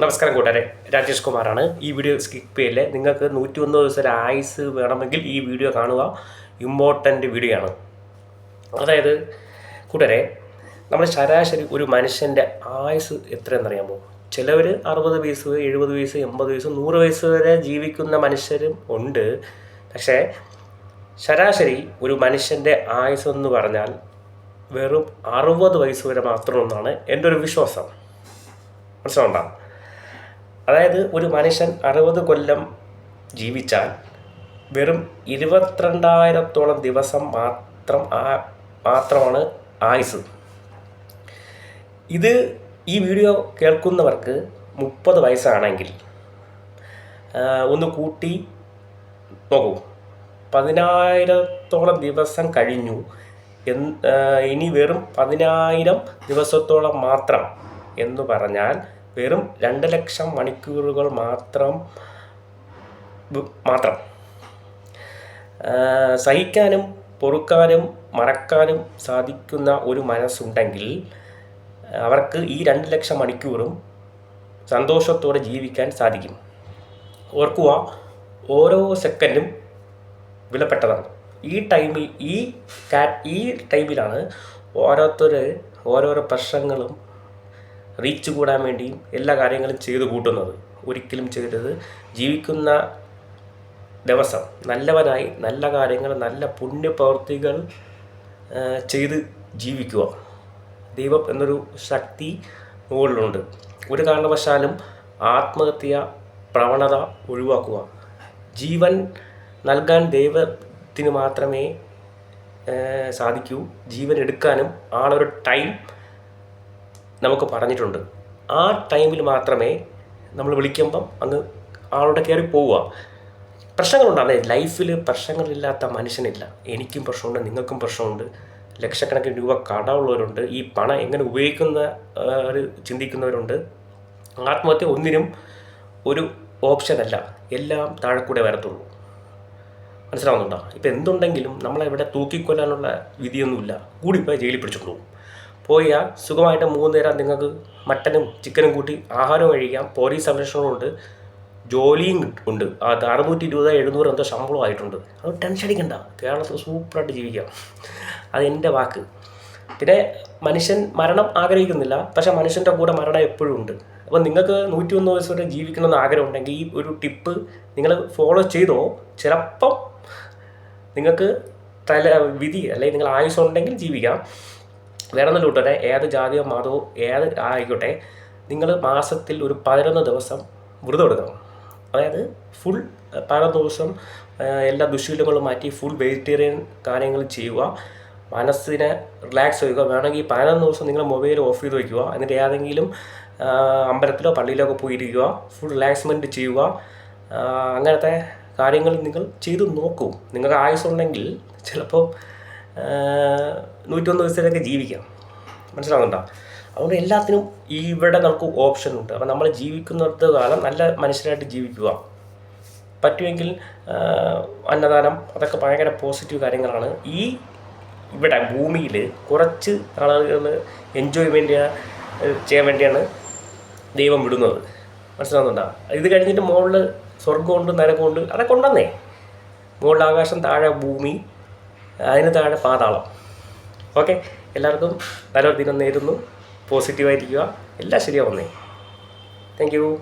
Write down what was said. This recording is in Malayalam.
നമസ്കാരം കൂട്ടരെ രാജേഷ് കുമാറാണ്. ഈ വീഡിയോ സ്കിപ്പ് ചെയ്യില്ലേ. നിങ്ങൾക്ക് നൂറ്റി ഒന്ന് ദിവസം ആയുസ് വേണമെങ്കിൽ ഈ വീഡിയോ കാണുക. ഇമ്പോർട്ടന്റ് വീഡിയോ ആണ്. അതായത് കൂട്ടരെ നമ്മൾ ശരാശരി ഒരു മനുഷ്യന്റെ ആയുസ് എത്രയെന്നറിയാമോ? ചിലവർ അറുപത് വയസ്സ് എഴുപത് വയസ്സ് എൺപത് വയസ്സ് നൂറ് വയസ്സ് വരെ ജീവിക്കുന്ന മനുഷ്യരും ഉണ്ട്. പക്ഷേ ശരാശരി ഒരു മനുഷ്യന്റെ ആയുസ് എന്ന് പറഞ്ഞാൽ വെറും അറുപത് വയസ്സ് വരെ മാത്രമെന്നാണ് എന്റെ ഒരു വിശ്വാസം. മനസ്സിലുണ്ടോ അതായത് ഒരു മനുഷ്യൻ അറുപത് കൊല്ലം ജീവിച്ചാൽ വെറും ഇരുപത്തിരണ്ടായിരത്തോളം ദിവസം മാത്രം ആ- മാത്രമാണ് ആയുസ് ഇത് ഈ വീഡിയോ കേൾക്കുന്നവർക്ക് മുപ്പത് വയസ്സാണെങ്കിൽ ഒന്ന് കൂട്ടി നോക്കൂ. പതിനായിരത്തോളം ദിവസം കഴിഞ്ഞു ഇനി വെറും പതിനായിരം ദിവസത്തോളം മാത്രം എന്ന് പറഞ്ഞാൽ വെറും രണ്ട് ലക്ഷം മണിക്കൂറുകൾ മാത്രം മാത്രം. സഹിക്കാനും പൊറുക്കാനും മറക്കാനും സാധിക്കുന്ന ഒരു മനസ്സുണ്ടെങ്കിൽ അവർക്ക് ഈ രണ്ട് ലക്ഷം മണിക്കൂറും സന്തോഷത്തോടെ ജീവിക്കാൻ സാധിക്കും. ഓർക്കുക ഓരോ സെക്കൻഡും വിലപ്പെട്ടതാണ്. ഈ ടൈമിൽ ഈ ഈ ടൈമിലാണ് ഓരോരുത്തർ ഓരോരോ പ്രശ്നങ്ങളും റീച്ച് കൂടാൻ വേണ്ടിയും എല്ലാ കാര്യങ്ങളും ചെയ്തു കൂട്ടുന്നത്. ഒരിക്കലും ചെയ്തത് ജീവിക്കുന്ന ദിവസം നല്ലവനായി നല്ല കാര്യങ്ങൾ നല്ല പുണ്യപ്രവൃത്തികൾ ചെയ്ത് ജീവിക്കുക. ദൈവം എന്നൊരു ശക്തി മുകളിലുണ്ട്. ഒരു കാരണവശാലും ആത്മഹത്യ പ്രവണത ഒഴിവാക്കുക. ജീവൻ നൽകാൻ ദൈവത്തിന് മാത്രമേ സാധിക്കൂ. ജീവൻ എടുക്കാനും ആളൊരു ടൈം നമുക്ക് പറഞ്ഞിട്ടുണ്ട്. ആ ടൈമിൽ മാത്രമേ നമ്മൾ വിളിക്കുമ്പം അങ്ങ് ആളോട് കയറി പോവുക. പ്രശ്നങ്ങളുണ്ട്. അതെ ലൈഫിൽ പ്രശ്നങ്ങളില്ലാത്ത മനുഷ്യനില്ല. എനിക്കും പ്രശ്നമുണ്ട് നിങ്ങൾക്കും പ്രശ്നമുണ്ട്. ലക്ഷക്കണക്കിന് രൂപ കടമുള്ളവരുണ്ട്. ഈ പണം എങ്ങനെ ഉപയോഗിക്കുന്ന ഒരു ചിന്തിക്കുന്നവരുണ്ട്. ആത്മഹത്യ ഒന്നിനും ഒരു ഓപ്ഷനല്ല എല്ലാം താഴെ കൂടെ വരത്തുള്ളൂ. മനസ്സിലാവുന്നുണ്ടോ? ഇപ്പം എന്തുണ്ടെങ്കിലും നമ്മളെവിടെ തൂക്കിക്കൊല്ലാനുള്ള വിധിയൊന്നുമില്ല. കൂടിപ്പോയി ജയിലിൽ പിടിച്ചിട്ടുള്ളൂ പോയാൽ സുഖമായിട്ട് മൂന്ന് നേരം നിങ്ങൾക്ക് മട്ടനും ചിക്കനും കൂട്ടി ആഹാരം കഴിക്കാം. പോലീസ് സംരക്ഷണമുണ്ട് ജോലിയും ഉണ്ട്. അത് അറുന്നൂറ്റി ഇരുപത് എഴുന്നൂറ് എന്തോ ശമ്പളം ആയിട്ടുണ്ട്. അത് ടെൻഷൻ അടിക്കണ്ട. കേരളത്തിൽ സൂപ്പറായിട്ട് ജീവിക്കാം. അതെന്റെ വാക്ക്. പിന്നെ മനുഷ്യൻ മരണം ആഗ്രഹിക്കുന്നില്ല. പക്ഷേ മനുഷ്യന്റെ കൂടെ മരണം എപ്പോഴും ഉണ്ട്. അപ്പോൾ നിങ്ങൾക്ക് നൂറ്റി ഒന്ന് വയസ്സ് വരെ ജീവിക്കണമെന്ന് ആഗ്രഹം ഉണ്ടെങ്കിൽ ഈ ഒരു ടിപ്പ് നിങ്ങൾ ഫോളോ ചെയ്തോ. ചിലപ്പം നിങ്ങൾക്ക് തല വിധി അല്ലെങ്കിൽ നിങ്ങൾ ആയുസ് ഉണ്ടെങ്കിൽ ജീവിക്കാം. വേറെ ഒന്നും ഏത് ജാതിയോ മതമോ ഏത് ആയിക്കോട്ടെ നിങ്ങൾ മാസത്തിൽ ഒരു പതിനൊന്ന് ദിവസം വ്രതം എടുക്കണം. അതായത് ഫുൾ പതിനൊന്ന് ദിവസം എല്ലാ ദുശീലങ്ങളും മാറ്റി ഫുൾ വെജിറ്റേറിയൻ കാര്യങ്ങൾ ചെയ്യുക. മനസ്സിനെ റിലാക്സ് ചെയ്യുക വേണമെങ്കിൽ പതിനൊന്ന് ദിവസം നിങ്ങൾ മൊബൈൽ ഓഫ് ചെയ്ത് വയ്ക്കുക. എന്നിട്ട് ഏതെങ്കിലും അമ്പലത്തിലോ പള്ളിയിലോ ഒക്കെ പോയിരിക്കുക. ഫുൾ റിലാക്സ്മെന്റ് ചെയ്യുക. അങ്ങനത്തെ കാര്യങ്ങൾ നിങ്ങൾ ചെയ്ത് നോക്കൂ. നിങ്ങൾക്ക് ആയുസ് ഉണ്ടെങ്കിൽ ചിലപ്പോൾ നൂറ്റൊന്ന് ദിവസത്തിലൊക്കെ ജീവിക്കാം. മനസ്സിലാവുന്നുണ്ടോ? അതുകൊണ്ട് എല്ലാത്തിനും ഇവിടെ നമുക്ക് ഓപ്ഷൻ ഉണ്ട്. അപ്പം നമ്മൾ ജീവിക്കുന്നിടത്ത് കാലം നല്ല മനുഷ്യരായിട്ട് ജീവിക്കുക. പറ്റുമെങ്കിൽ അന്നദാനം അതൊക്കെ ഭയങ്കര പോസിറ്റീവ് കാര്യങ്ങളാണ്. ഈ ഇവിടെ ഭൂമിയിൽ കുറച്ച് ആളുകൾ എൻജോയ്മെന്റ് ചെയ്യാൻ വേണ്ടിയാണ് ദൈവം വിടുന്നത്. മനസ്സിലാവുന്നുണ്ടോ? ഇത് കഴിഞ്ഞിട്ട് മുകളിൽ സ്വർഗമുണ്ട് നരകമുണ്ട് അതൊക്കെ ഉണ്ടെന്നേ മുകളിൽ ആകാശം താഴെ ഭൂമി അതിന് താഴെ പാതാളം. ഓക്കെ എല്ലാവർക്കും നല്ലൊരു ദിനം നേരുന്നു. പോസിറ്റീവായിരിക്കുക എല്ലാം ശരിയാവുന്നേ. Thank you